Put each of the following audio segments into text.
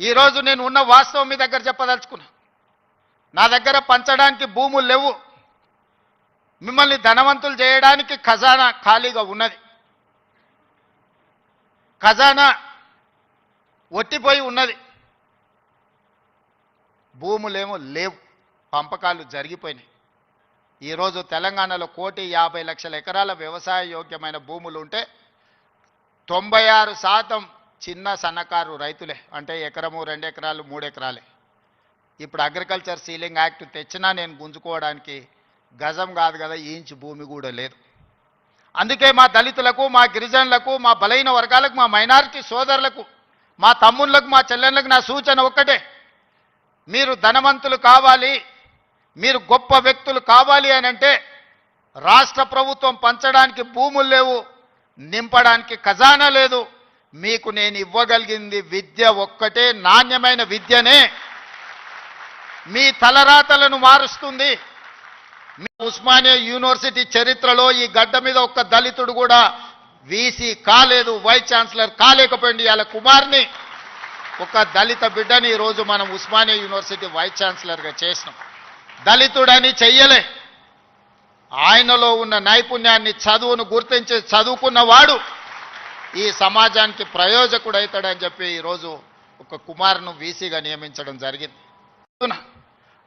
ఈరోజు నేను ఉన్న వాస్తవం మీ దగ్గర చెప్పదలుచుకున్నా. నా దగ్గర పంచడానికి భూములు లేవు. మిమ్మల్ని ధనవంతులు చేయడానికి ఖజానా ఖాళీగా ఉన్నది. ఖజానా ఒట్టిపోయి ఉన్నది. భూములేమో లేవు. పంపకాలు జరిగిపోయినాయి. ఈరోజు తెలంగాణలో కోటి యాభై లక్షల ఎకరాల వ్యవసాయ యోగ్యమైన భూములు ఉంటే తొంభై ఆరు శాతం చిన్న సన్నకారు రైతులే. అంటే ఎకరము రెండు ఎకరాలు మూడు ఎకరాలే. ఇప్పుడు అగ్రికల్చర్ సీలింగ్ యాక్ట్ తెచ్చినా నేను గుంజుకోవడానికి గజం కాదు కదా ఇంచు భూమి కూడా లేదు. అందుకే మా దళితులకు మా గిరిజనులకు మా బలైన వర్గాలకు మా మైనారిటీ సోదరులకు మా తమ్ముళ్ళకు మా చెల్లెళ్ళకు నా సూచన ఒక్కటే. మీరు ధనవంతులు కావాలి మీరు గొప్ప వ్యక్తులు కావాలి అని అంటే రాష్ట్ర ప్రభుత్వం పంచడానికి భూములు లేవు నింపడానికి ఖజానా లేదు మీకు నేను ఇవ్వగలిగింది విద్య ఒక్కటే నాణ్యమైన విద్యనే. మీ తలరాతలను మారుస్తుంది. మీ ఉస్మానియా యూనివర్సిటీ చరిత్రలో ఈ గడ్డ మీద ఒక్క దళితుడు కూడా వీసీ కాలేదు వైస్ ఛాన్సలర్ కాలేకపోయింది వాళ్ళ కుమార్ని. ఒక దళిత బిడ్డని ఈరోజు మనం ఉస్మానియా యూనివర్సిటీ వైస్ ఛాన్సలర్గా చేసినాం. దళితుడని చెయ్యలే. ఆయనలో ఉన్న నైపుణ్యాన్ని చదువును గుర్తించి చదువుకున్నవాడు ఈ సమాజానికి ప్రయోజకుడవుతాడని చెప్పి ఈరోజు ఒక కుమార్ను వీసీగా నియమించడం జరిగింది.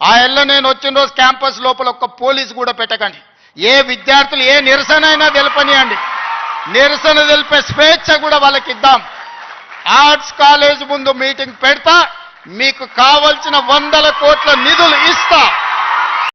ఆ ఎల్ల నేను వచ్చిన రోజు క్యాంపస్ లోపల ఒక పోలీస్ కూడా పెట్టకండి. ఏ విద్యార్థులు ఏ నిరసన అయినా తెలపనియండి. నిరసన తెలిపే స్వేచ్ఛ కూడా వాళ్ళకి ఇద్దాం. ఆర్ట్స్ కాలేజ్ ముందు మీటింగ్ పెడతా మీకు కావలసిన వందల కోట్ల నిధులు ఇస్తా.